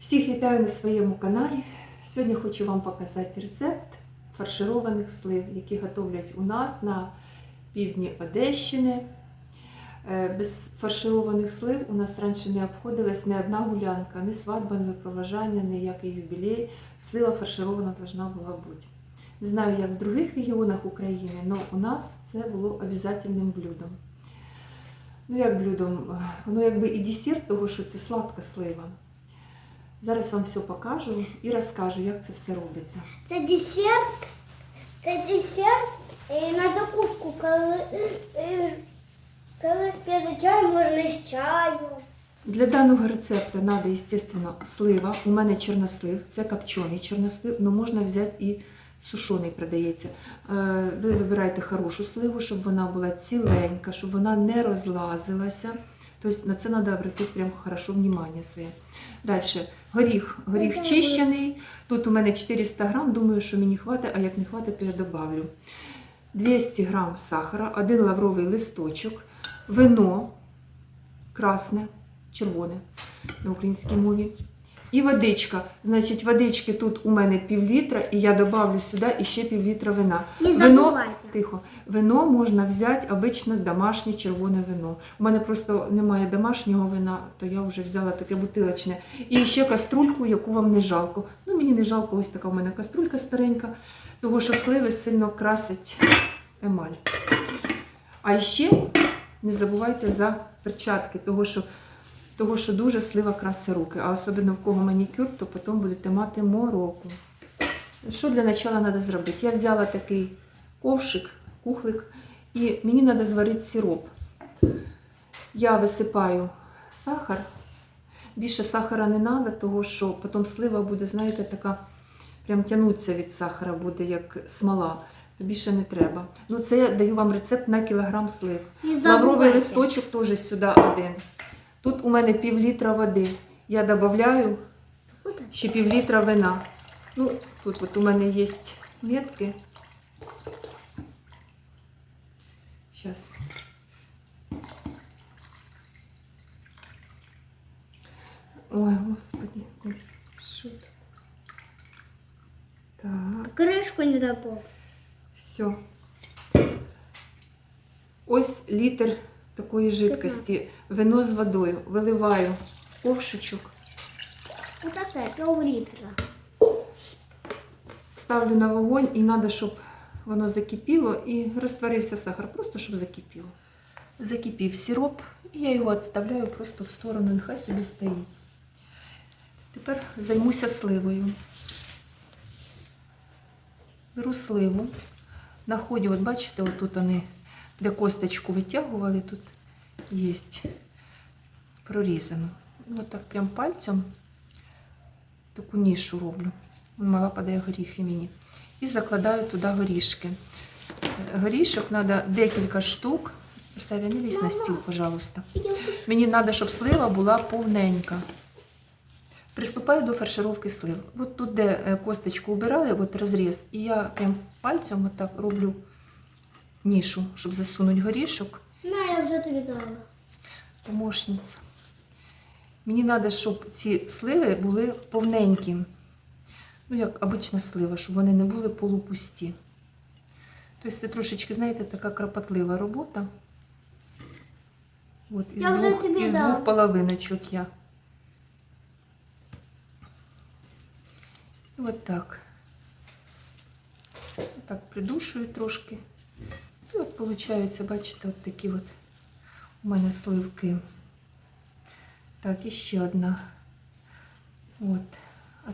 Всіх вітаю на своєму каналі. Сьогодні хочу вам показати рецепт фаршированих слив, які готовлять у нас на півдні Одещини. Е, Без фаршированих слив у нас раніше не обходилась ні одна гулянка, ні свадьба, ні випроважання, ніякий юбілей. Слива фарширована должна була бути. Не знаю, як в других регіонах України, але у нас це було обов'язковим блюдом. Ну, як блюдом, воно якби і десерт, того, що це сладка слива. Зараз вам все покажу і розкажу, як це все робиться. Це десерт. Це десерт е, на закуску, коли, е, коли п'яти чай можна з чаю. Для даного рецепту треба, звісно, слива. У мене чорнослив, це копчений чорнослив, але можна взяти і сушений продається. Е, Ви вибираєте хорошу сливу, щоб вона була ціленька, щоб вона не розлазилася. Тобто на це треба обратити прям хорошо внимание своє. Далі горіх. Горіх чищений. Тут у мене 400 грам, думаю, що мені хватить, а як не хватить, то я добавлю. 200 грам сахара, один лавровий листочок, вино красне, червоне на українській мові. І водичка. Значить, водички тут у мене пів літра, і я добавлю сюди іще пів літра вина. Не Вино, тихо, вино можна взяти обичне домашнє червоне вино. У мене просто немає домашнього вина, то я вже взяла таке бутилочне. І ще каструльку, яку вам не жалко. Ну, мені не жалко, ось така у мене каструлька старенька, тому що сливи сильно красять емаль. А ще не забувайте за перчатки, того що, того, що дуже слива красить руки. А особливо в кого манікюр, то потім будете мати мороку. Що для початку треба зробити? Я взяла такий ковшик, кухлик, і мені треба зварити сироп. Я висипаю сахар. Більше сахара не треба, тому що потім слива буде, знаєте, така прям тягнуться від сахара, буде як смола. То більше не треба. Ну, це я даю вам рецепт на кілограм слив. Лавровий листочок теж сюди один. Тут у мене пів літра води. Я додаю ще пів літра вина. Ну, тут от у мене є метки. Зараз. Ой, господи, що тут? Так. Кришку не добав. Все. Ось літр такої жидкості. Вино з водою. Виливаю в ковшичок. Отаке, пів літра. Ставлю на вогонь і треба, щоб воно закипіло і розтворився сахар, просто щоб закипіло. Закипів сироп, і я його відставляю просто в сторону, нехай собі стоїть. Тепер займуся сливою. Беру сливу, находю, от бачите, отут вони, де косточку витягували, тут є прорізано. Ось так прям пальцем таку нішу роблю. Мала падає горіхи мені. І закладаю туди горішки. Горішок треба декілька штук. Савя, не лізь на стіл, пожалуйста. Мені треба, щоб слива була повненька. Приступаю до фаршировки слив. От тут, де е, косточку убирали, от розріз, і я прям пальцем отак роблю нішу, щоб засунути горішок. На, я вже тобі дала. Помощниця. Мені треба, щоб ці сливи були повненькі. Ну, як обична слива, щоб вони не були полупусті. Тобто це трошечки, знаєте, така кропотлива робота. От, із, Я вже двох, тобі із дала. двох половиночок я. І от так. Так придушую трошки. І от виходить, бачите, от такі от у мене сливки. Так, і ще одна. От.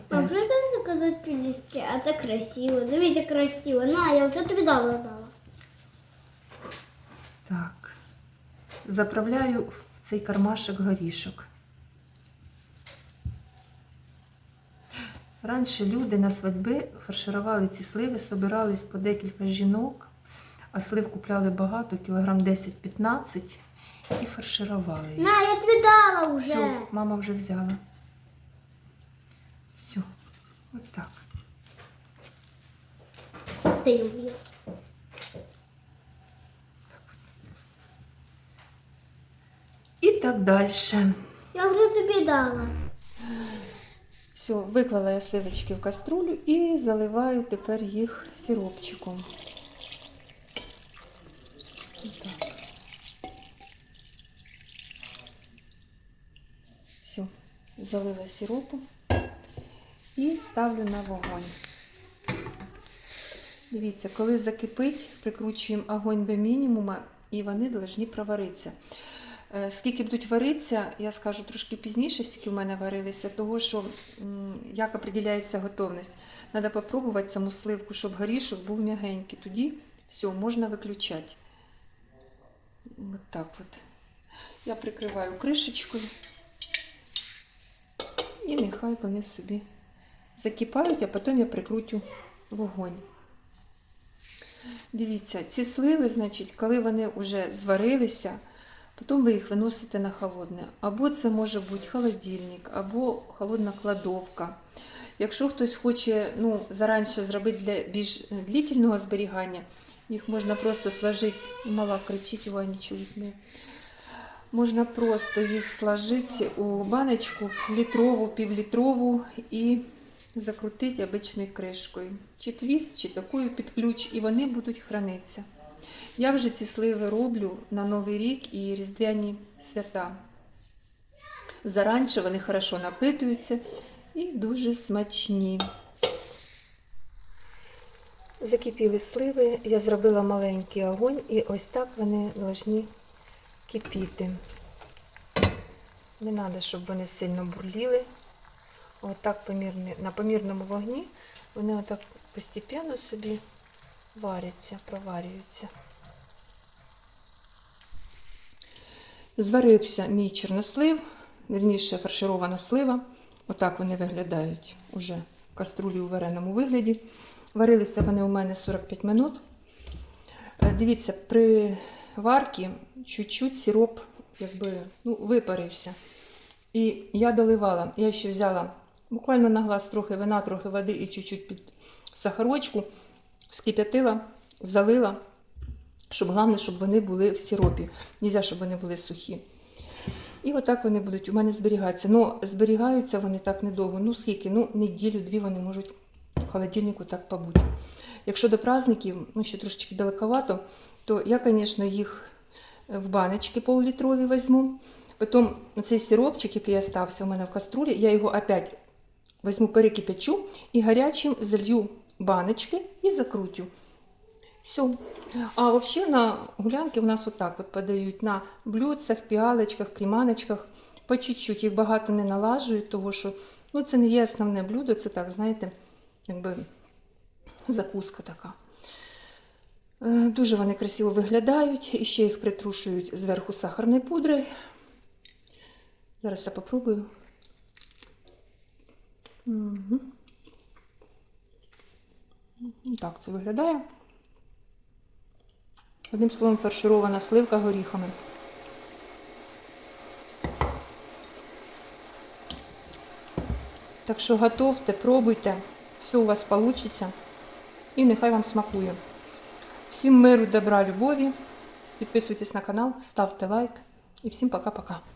А вже не казати десерт, а це красиво. Дивіться, красиво. На, я вже тобі дала дала. Так. Заправляю в цей кармашок горішок. Раніше люди на свадьби фарширували ці сливи, собирались по декілька жінок, а слив купляли багато, кілограм 10-15 і фарширували їх. На, я тобі дала вже. Все, мама вже взяла. Все, от так. Ти її. І так далі. Я вже тобі дала. Все, виклала я сливочки в каструлю і заливаю тепер їх сиропчиком. Так. Все, залила сиропу і ставлю на вогонь. Дивіться, коли закипить, прикручуємо огонь до мінімуму і вони повинні проваритися. Е, Скільки будуть варитися, я скажу трошки пізніше, скільки в мене варилися, того що як определяється готовність. Треба спробувати саму сливку, щоб горішок був м'ягенький. Тоді все, можна виключати. От так от. Я прикриваю кришечкою. І нехай вони собі закипають, а потім я прикрутю вогонь. Дивіться, ці сливи, значить, коли вони вже зварилися, потім ви їх виносите на холодне. Або це може бути холодильник, або холодна кладовка. Якщо хтось хоче ну, заранше зробити для більш длительного зберігання, їх можна просто сложити, мала кричить, чують. мене. Можна просто їх сложити у баночку літрову, півлітрову і закрутити обичною кришкою. Чи твіст, чи такою під ключ, і вони будуть хранитися. Я вже ці сливи роблю на Новий рік і Різдвяні свята. Заранше вони хорошо напитуються і дуже смачні. Закипіли сливи, я зробила маленький огонь, і ось так вони повинні кипіти. Не треба, щоб вони сильно бурліли. Отак на помірному вогні вони отак постепенно собі варяться, проварюються. Зварився мій чорнослив, вірніше фарширована слива. Отак вони виглядають уже в каструлі у вареному вигляді. Варилися вони у мене 45 минут. Е, Дивіться, при варці чуть-чуть сироп якби, ну, випарився. І я доливала, я ще взяла буквально на глаз трохи вина, трохи води і чуть-чуть під сахарочку, скип'ятила, залила, щоб головне, щоб вони були в сиропі. Нельзя, щоб вони були сухі. І отак вони будуть у мене зберігатися. Ну, зберігаються вони так недовго. Ну, скільки? Ну, неділю-дві вони можуть холодильнику так побути. Якщо до праздників, ну, ще трошечки далековато, то я, звісно, їх в баночки пол-літрові візьму. Потім цей сиропчик, який остався у мене в каструлі, я його опять візьму, перекипячу і гарячим залью баночки і закрутю. Все. А взагалі на гулянки у нас отак от подають на блюдцях, піалочках, кріманочках. По чуть-чуть їх багато не налажують, тому що ну, це не є основне блюдо, це так, знаєте, якби закуска така. Е, Дуже вони красиво виглядають. І ще їх притрушують зверху сахарною пудрою. Зараз я попробую. Угу. Так це виглядає. Одним словом, фарширована сливка горіхами. Так що готовте, пробуйте, все у вас вийде. І нехай вам смакує. Всім миру, добра, любові. Підписуйтесь на канал, ставте лайк. І всім пока-пока.